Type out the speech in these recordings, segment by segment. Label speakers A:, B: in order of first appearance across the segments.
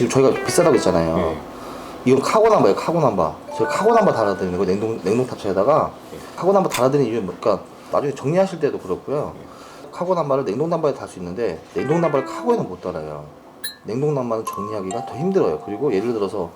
A: 지금 저희가 비싸다고 했잖아요.
B: 네.
A: 이건 카고 남바예요, 카고 남바. 제가 카고 남바 달아드리는 거 냉동 냉동 탑차에다가 카고 남바 달아드리는 이유는 뭐- 그러니까 나중에 정리하실 때도 그렇고요. 카고 남바를 냉동 남바에 달 수 있는데 냉동 남바를 카고에는 못 달아요. 냉동 남바는 정리하기가 더 힘들어요. 그리고 예를 들어서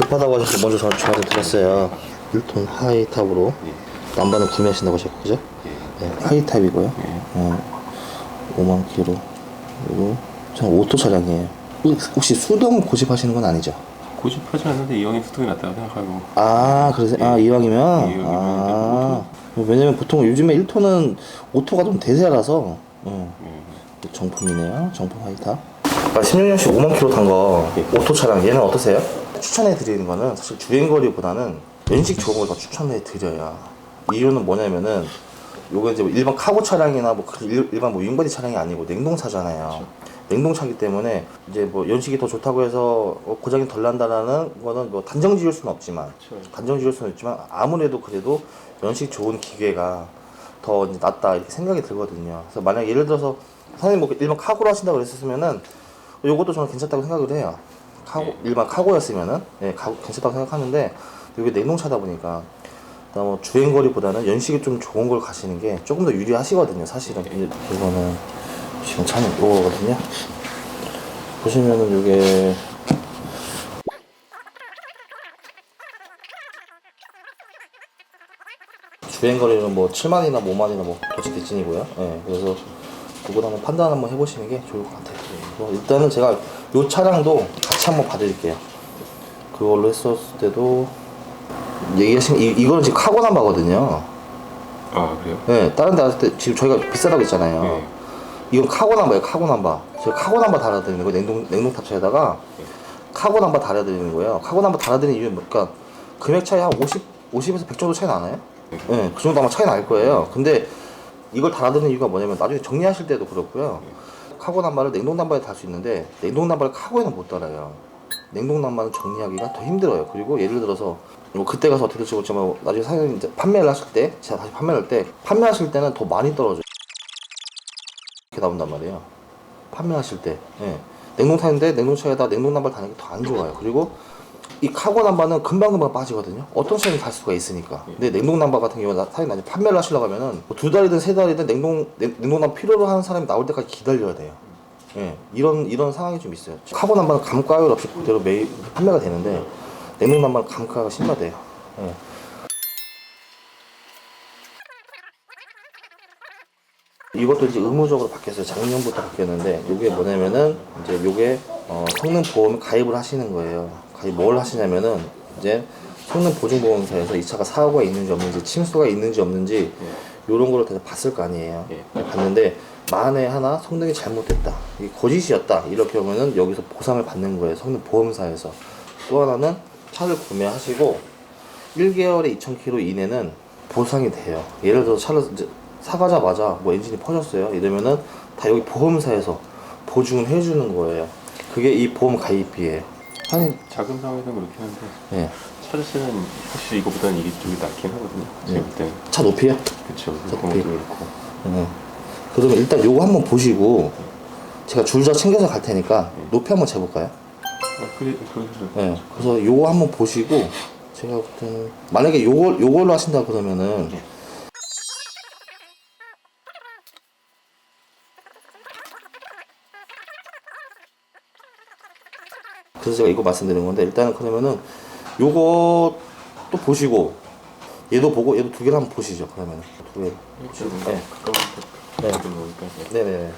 A: 급하다고 하셔서 먼저 저, 저한테 드렸어요. 1톤 하이탑으로 남바는 구매하신다고 하셨고 그죠? 네, 하이탑이고요. 어, 5만 킬로 그리고 저는 오토 차량이에요. 혹시 수동 고집하시는 건 아니죠?
B: 고집하지 않는데 이왕에 수동이 낫다고 생각하고
A: 아, 그래서 아 이왕이면
B: 예, 이왕이면
A: 아 왜냐면 보통 요즘에 1톤은 오토가 좀 대세라서 어,
B: 예.
A: 정품이네요. 정품 하이탑. 아, 16년씩 5만 킬로 탄거 오토 차량 얘는 어떠세요? 추천해 드리는 거는 사실 주행거리보다는 연식 좋은 걸 더 추천해 드려요. 이유는 뭐냐면은 요게 이제 뭐 일반 카고 차량이나 뭐그 일- 일반 뭐 윙바디 차량이 아니고 냉동차잖아요. 냉동차기 때문에 이제 뭐 연식이 더 좋다고 해서 어, 고장이 덜 난다라는 거는 뭐 단정 지을 수는 없지만
B: 그렇죠.
A: 단정 지을 수는 있지만 아무래도 그래도 연식 좋은 기계가 더 이제 낫다 이렇게 생각이 들거든요. 그래서 만약 예를 들어서 선생님 뭐 일반 카고로 하신다고 그랬었으면은 요것도 저는 괜찮다고 생각을 해요. 카고 일반 카고였으면은 예, 카고 괜찮다고 생각하는데 이게 냉동차다 보니까 뭐 주행거리보다는 연식이 좀 좋은 걸 가시는 게 조금 더 유리하시거든요. 사실은 이- 이거는 지금 차는 이거거든요. 보시면은 이게 주행거리는 뭐 7만이나 5만이나 뭐 도치 대진이고요. 예, 그래서 그걸 한번 판단 한번 해보시는 게 좋을 것 같아요. 그래서 일단은 제가 이 차량도 같이 한번 봐드릴게요. 그걸로 했었을 때도 얘기하신 이, 이거는 지금 카고 남바거든요.
B: 아 그래요?
A: 네, 다른 데 갔을 때 지금 저희가 비싸다고 했잖아요.
B: 네.
A: 이건 카고 남바예요, 카고 남바. 제가 카고 남바 달아드리는 거 냉동 냉동 탑차에다가 카고 남바 달아드리는 거예요. 카고 남바 달아드리는 이유는 뭐- 그러니까 금액 차이 한 50, 50에서 100 정도 차이 나나요? 네, 그 정도 아마 차이 날 거예요. 근데 이걸 달아드리는 이유가 뭐냐면 나중에 정리하실 때도 그렇고요. 카고 남바를 냉동 남바에 달 수 있는데 냉동 남바를 카고에는 못 달아요. 냉동 남바는 정리하기가 더 힘들어요. 그리고 예를 들어서 뭐 그때 가서 어떻게 될지 모르지만 나중에 사장님 이제 판매를 하실 때 제가 다시 판매를 할때 판매하실 때는 더 많이 떨어져요. 이렇게 나온단 말이에요. 판매하실 때. 예. 냉동차인데 냉동차에다 냉동 남바를 다는 게 더 안 좋아요. 그리고 이 카고 남바는 금방금방 빠지거든요. 어떤 시간이 갈 수가 있으니까. 근데 냉동 남바 같은 경우는 사장님 나중에 판매를 하시려고 하면은 뭐 두 달이든 세 달이든 냉동 냉- 냉동 남바 필요로 하는 사람이 나올 때까지 기다려야 돼요. 예. 이런 이런 상황이 좀 있어요. 카고 남바는 감가율 없이 그대로 매일 판매가 되는데 냉동 남바는 감가가 심하대요. 예. 이것도 이제 의무적으로 바뀌었어요. 작년부터 바뀌었는데 이게 뭐냐면은 이제 이게 어, 성능 보험 가입을 하시는 거예요. 가입 뭘 하시냐면은 이제 성능 보증 보험사에서 이 차가 사고가 있는지 없는지 침수가 있는지 없는지 이런 거를 다 봤을 거 아니에요.
B: 예.
A: 봤는데 만에 하나 성능이 잘못됐다. 이게 거짓이었다. 이럴 경우는 여기서 보상을 받는 거예요. 성능 보험사에서. 또 하나는 차를 구매하시고 1개월에 2,000km 이내는 보상이 돼요. 예를 들어서 차를 사가자마자 뭐 엔진이 퍼졌어요. 이러면은 다 여기 보험사에서 보증을 해주는 거예요. 그게 이 보험 가입비예요. 아니,
B: 작은 상황에서는 그렇긴 한데
A: 예.
B: 차르스는 사실 이거보다는 이게 쪽이 낫긴 하거든요. 제가 볼 때는
A: 차 높이요? 차
B: 그것도
A: 높이.
B: 그렇고
A: 예. 그러면 일단 요거 한번 보시고 제가 줄자 챙겨서 갈 테니까 높이 한번 재볼까요?
B: 아, 그래 그래서
A: 예. 그래서 요거 한번 보시고 제가 볼 때는 만약에 요걸 요걸로 하신다 그러면은 그래서 제가 이거 말씀드린 건데 일단은 그러면은 요거 또 보시고 얘도 보고 얘도 두 개를 한번 보시죠 그러면은 두 개.
B: 좀
A: 네. 네.
B: 네. 좀 놓을까? 네.
A: 네네.